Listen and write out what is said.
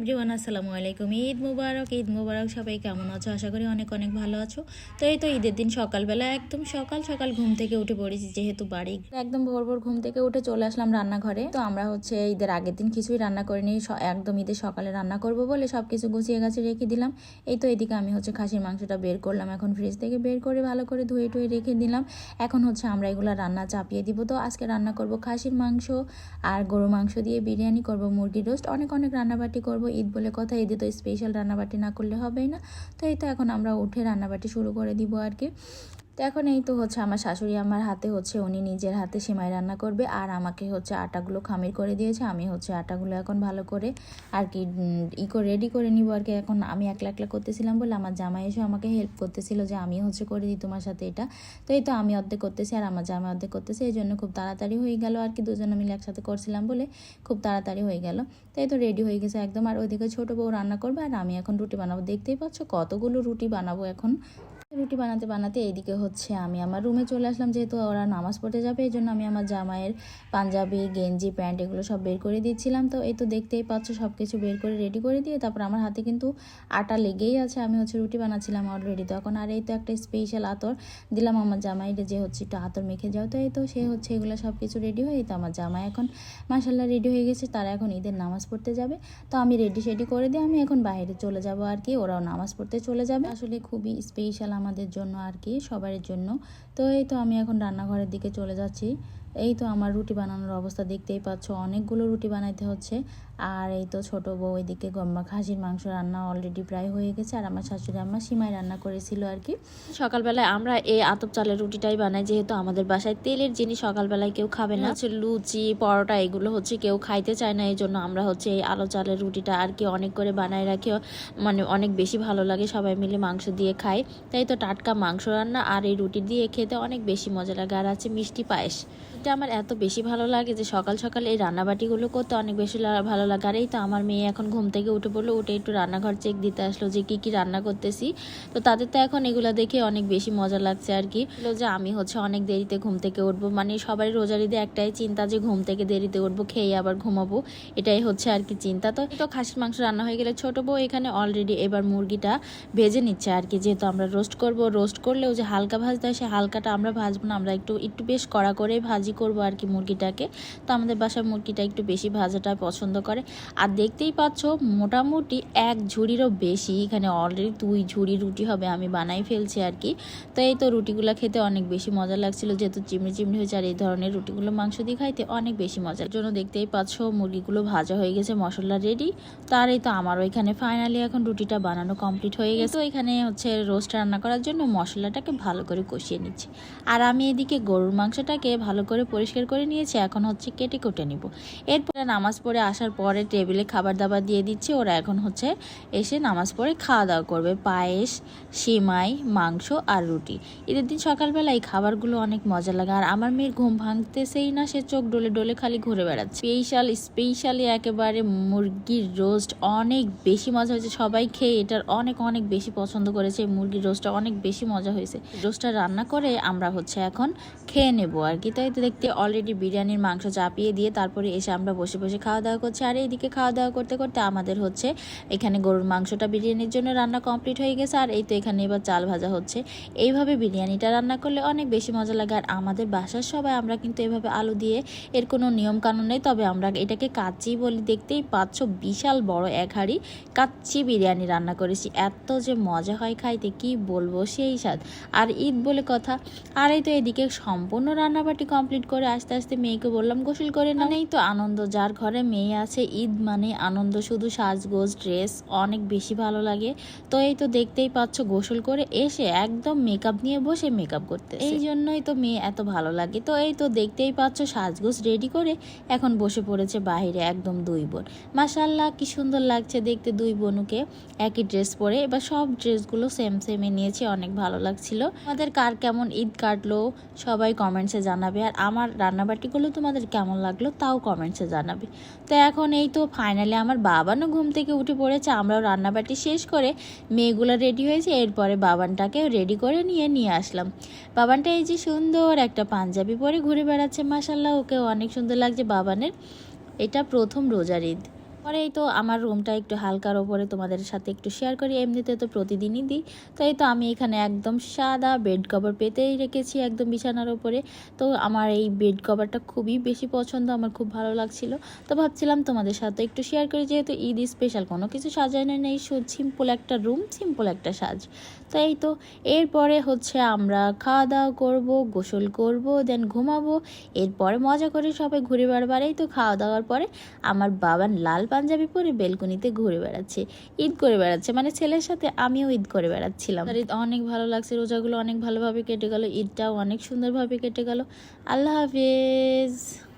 Everyone আসসালামু আলাইকুম। ঈদ মুবারক ঈদ মুবারক, সবাই কেমন আছো? আশা করি অনেক অনেক ভালো আছো। তো এই তো ঈদের দিন সকালবেলা, একদম সকাল সকাল ঘুম থেকে উঠে পড়েছি, যেহেতু বাড়ি। একদম ভোর ভোর ঘুম থেকে উঠে চলে আসলাম রান্নাঘরে। তো আমরা হচ্ছে ঈদের আগের দিন কিছুই রান্না করিনি, স- একদম ঈদের সকালে রান্না করব বলে সব কিছু গুছিয়ে গাছে রেখে দিলাম। এই তো এদিকে আমি হচ্ছে খাসির মাংসটা বের করলাম, এখন ফ্রিজ থেকে বের করে ভালো করে ধুয়ে টুয়ে রেখে দিলাম। এখন হচ্ছে আমরা এগুলো রান্না চাপিয়ে দিব। তো আজকে রান্না করব খাসির মাংস আর গরু মাংস দিয়ে বিরিয়ানি করব, মুরগির রোস্ট অনেক অনেক রান্নাবাটি করব ঈদ বলে কথা, ঈদে তো স্পেশাল রান্নাবাটি না করলে হবেই না। তাই তো এখন আমরা উঠে রান্নাবাটি শুরু করে দিব আর কি তো এখন এই তো হচ্ছে আমার শাশুড়ি আমার হাতে হচ্ছে উনি নিজের হাতে সেমাই রান্না করবে আর আমাকে হচ্ছে আটাগুলো খামির করে দিয়েছে। আমি হচ্ছে আটাগুলো এখন ভালো করে আর কি ই করে রেডি করে নিব আর কি। এখন আমি একলা একলা করতেছিলাম বলে আমার জামাই এসে আমাকে হেল্প করতেছিল যে আমি হচ্ছে করে দিই তোমার সাথে এটা। তো এই তো আমি অর্ধেক করতেছি আর আমার জামাই অর্ধেক করতেছে। এই জন্য খুব তাড়াতাড়ি হয়ে গেল আর কি, দুজনে মিলে একসাথে করছিলাম বলে খুব তাড়াতাড়ি হয়ে গেল। তো এই তো রেডি হয়ে গেছে একদম। আর ওইদিকে ছোটো বউ রান্না করবে আর আমি এখন রুটি বানাবো। দেখতেই পাচ্ছ কতগুলো রুটি বানাবো এখন। রুটি বানাতে বানাতে এইদিকে হচ্ছে আমি আমার রুমে চলে আসলাম, যেহেতু ওরা নামাজ পড়তে যাবে এই জন্য আমি আমার জামাইয়ের পাঞ্জাবি, গেঞ্জি, প্যান্ট এগুলো সব বের করে দিচ্ছিলাম। তো এই তো দেখতেই পাচ্ছ সব কিছু বের করে রেডি করে দিয়ে তারপর আমার হাতে কিন্তু আটা লেগেই আছে, আমি হচ্ছে রুটি বানাচ্ছিলাম অলরেডি তো এখন আর এই তো একটা স্পেশাল আতর দিলাম আমার জামাইরে যে হচ্ছে একটু আতর মেখে যাও। তো এই তো সে হচ্ছে এগুলো সব কিছু রেডি হয়ে তো আমার জামাই এখন মাসাল্লাহ রেডি হয়ে গেছে, তারা এখন ঈদের নামাজ পড়তে যাবে। তো আমি রেডি সেডি করে দিয়ে আমি এখন বাইরে চলে যাব আর কি, ওরাও নামাজ পড়তে চলে যাবে। আসলে খুবই স্পেশাল আমাদের জন্য আর কি সবার জন্য। তো এই তো আমি এখন রান্নাঘরের দিকে চলে যাচ্ছি। এই তো আমার রুটি বানানোর অবস্থা দেখতেই পাচ্ছ। অনেকগুলো রুটি বানাইতে হচ্ছে। আর এই তো ছোট বউ এদিকে গম্মা খাসির মাংস রান্না অলরেডি প্রায় হয়ে গেছে। আর আমার শাশুড়ি আম্মা সিমাই রান্না করেছিল আর কি। সকালবেলায় আমরা এই আতপ চালের রুটিটাই বানাই, যেহেতু আমাদের বাসায় তেলের জিনিস সকালবেলায় কেউ খাবে না। হচ্ছে লুচি, পরোটা এগুলো হচ্ছে কেউ খাইতে চায় না এই জন্য আমরা হচ্ছে এই আলো চালের রুটিটা আর কি অনেক করে বানাই রাখি। মানে অনেক বেশি ভালো লাগে, সবাই মিলে মাংস দিয়ে খাই। তাই তো টাটকা মাংস রান্না আর এই রুটি দিয়ে খেতে অনেক বেশি মজা লাগে। আর আছে মিষ্টি পায়েস। এটা আমার এত বেশি ভালো লাগে যে সকাল সকাল এই রান্নাবাটিগুলো করতে অনেক বেশি ভালো লাগে। আর এই তো আমার মেয়ে এখন ঘুম থেকে উঠে পড়ল, উঠে একটু রান্নাঘর চেক দিতে আসলো যে কি কি রান্না করতেছি। তো তাদের তো এখন এগুলো দেখে অনেক বেশি মজা লাগছে আর কি। যে আমি হচ্ছে অনেক দেরিতে ঘুম থেকে উঠবো। মানে সবাই রোজার ঈদে একটাই চিন্তা যে ঘুম থেকে দেরিতে উঠবো, খেয়ে আবার ঘুমাবো। এটাই হচ্ছে আর কি চিন্তা। তো তো খাসির মাংস রান্না হয়ে গেলে ছোট বউ এখানে অলরেডি এবার মুরগিটা ভেজে নিচ্ছে আর কি। যেহেতু আমরা রোস্ট করব রোস্ট করলেও যে হালকা ভাজতে হয়, সে হালকাটা আমরা ভাজবো না, আমরা একটু একটু বেশ কড়া করে ভাজি। করব আর কি মুরগিটাকে। তো আমাদের বাসার মুরগিটা একটু বেশি ভাজাটা পছন্দ করে। আর দেখতেই পাচ্ছ, মোটামুটি এক ঝুড়িরও বেশি। এখানে অলরেডি দুই ঝুড়ি রুটি হবে আমি বানাই ফেলছি আর কি। তো এই তো রুটিগুলো খেতে অনেক বেশি মজা লাগছিল। যেহেতু চিমড়ি চিমড়ি হয়েছে আর এই ধরনের রুটিগুলো মাংস দিয়ে খাইতে অনেক বেশি মজার জন্য দেখতেই পাচ্ছ, মুরগিগুলো ভাজা হয়ে গেছে, মশলা রেডি তার এই তো আমারও এখানে ফাইনালি এখন রুটিটা বানানো কমপ্লিট হয়ে গেছে। তো এখানে হচ্ছে রোস্ট রান্না করার জন্য মশলাটাকে ভালো করে কষিয়ে নিচ্ছি। আর আমি এদিকে গরুর মাংসটাকে ভালো করে পরিষ্কার করে নিয়েছি, এখন হচ্ছে কেটে কুটে নিব। এরপরে নামাজ পড়ে আসার পরে টেবিলে খাবার দাবার দিয়ে দিচ্ছি, ওরা এখন হচ্ছে এসে নামাজ পড়ে খাওয়া দাওয়া করবে। পায়েস, সিমাই, মাংস আর রুটি। ঈদের দিন সকালবেলা এই খাবারগুলো অনেক মজা লাগে। আর আমার মেয়ের ঘুম ভাঙতেছেই না, সে চোখ ডোলে ডোলে খালি ঘুরে বেড়াচ্ছে। স্পেশাল, স্পেশালি একেবারে মুরগির রোস্ট অনেক বেশি মজা হয়েছে। সবাই খেয়ে এটার অনেক অনেক বেশি পছন্দ করেছে। মুরগির রোস্টটা অনেক বেশি মজা হয়েছে। রোস্টটা রান্না করে আমরা হচ্ছে এখন খেয়ে নেব আর কি। তাই তো দেখতে অলরেডি বিরিয়ানির মাংস চাপিয়ে দিয়ে তারপরে এসে আমরা বসে বসে খাওয়া দাওয়া করছি। আর এইদিকে খাওয়া দাওয়া করতে করতে আমাদের হচ্ছে এখানে গরুর মাংসটা বিরিয়ানির জন্য রান্না কমপ্লিট হয়ে গেছে। আর এই তো এখানে এবার চাল ভাজা হচ্ছে। এইভাবে বিরিয়ানিটা রান্না করলে অনেক বেশি মজা লাগে। আর আমাদের বাসার সবাই আমরা কিন্তু এভাবে আলু দিয়ে এর কোনো নিয়ম কানুন নেই। তবে আমরা এটাকে কাচ্চি বলি দেখতেই পাচ্ছ, বিশাল বড় এক হাঁড়ি কাচ্চি বিরিয়ানি রান্না করেছি। এত যে মজা হয় খাইতে, কি বলব সেই স্বাদ। আর ঈদ বলে কথা। আর এই তো এদিকে সম্পূর্ণ রান্নাবাটি কমপ্লিট করে আস্তে আস্তে মেয়েকে বললাম গোসল করে না নেই তো আনন্দ যার ঘরে মেয়ে আছে ঈদ মানে আনন্দ শুধু সাজগোজ ড্রেস অনেক বেশি ভালো লাগে। তো এই তো দেখতেই পাচ্ছ গোসল করে এসে একদম মেকআপ নিয়ে বসে মেকআপ করতে এই জন্যই তো মেয়ে এত ভালো লাগে। তো এই তো দেখতেই পাচ্ছ সাজগোজ রেডি করে এখন বসে পড়েছে বাইরে একদম দুই বোন। মাসাল্লাহ কি সুন্দর লাগছে দেখতে দুই বোনুকে। একই ড্রেস পরে এবার সব ড্রেসগুলো সেম সেমে নিয়েছি অনেক ভালো লাগছিল। আমাদের কার কেমন ঈদ কাটলো সবাই কমেন্টসে জানাবে। আর আমার রান্নাবাটিগুলো তোমাদের কেমন লাগল তাও কমেন্টসে জানাবে। তো এখন এই তো ফাইনালি আমার বাবানও ঘুম থেকে উঠে পড়েছে, আমরাও রান্নাবাটি শেষ করে মেয়েগুলো রেডি হয়েছে, এরপরে বাবানটাকে রেডি করে নিয়ে নিয়ে আসলাম। বাবানটা এই যে সুন্দর একটা পাঞ্জাবি পরে ঘুরে বেড়াচ্ছে মাসাল্লাহ ওকে অনেক সুন্দর লাগছে। বাবানের এটা প্রথম রোজার ঈদ। পরে এই তো আমার রুমটা একটু হালকার ওপরে তোমাদের সাথে একটু শেয়ার করি। এমনিতে তো প্রতিদিনই দিই। তো এই তো আমি এখানে একদম সাদা বেড কভার পেতেই রেখেছি একদম বিছানার ওপরে। তো আমার এই বেড কভারটা খুবই বেশি পছন্দ, আমার খুব ভালো লাগছিল। তো ভাবছিলাম তোমাদের সাথে একটু শেয়ার করি, যেহেতু ঈদ স্পেশাল কোনো কিছু সাজানো নেই। সিম্পল একটা রুম সিম্পল একটা সাজ। তো এই তো এরপরে হচ্ছে আমরা খাওয়া দাওয়া করব, গোসল করব দেন ঘুমাবো। এরপরে মজা করে সবাই ঘুরে বেড়াবার এই তো খাওয়া দাওয়ার পরে আমার বাবার লাল পাঞ্জাবি পরে বেলকুনিতে ঘুরে বেড়াচ্ছে। ঈদ করে বেড়াচ্ছে। মানে ছেলের সাথে আমিও ঈদ করে বেড়াচ্ছিলাম। ঈদ অনেক ভালো লাগছে। রোজাগুলো অনেক ভালোভাবে কেটে গেল। ঈদটাও অনেক সুন্দরভাবে কেটে গেল। আল্লাহ হাফেজ।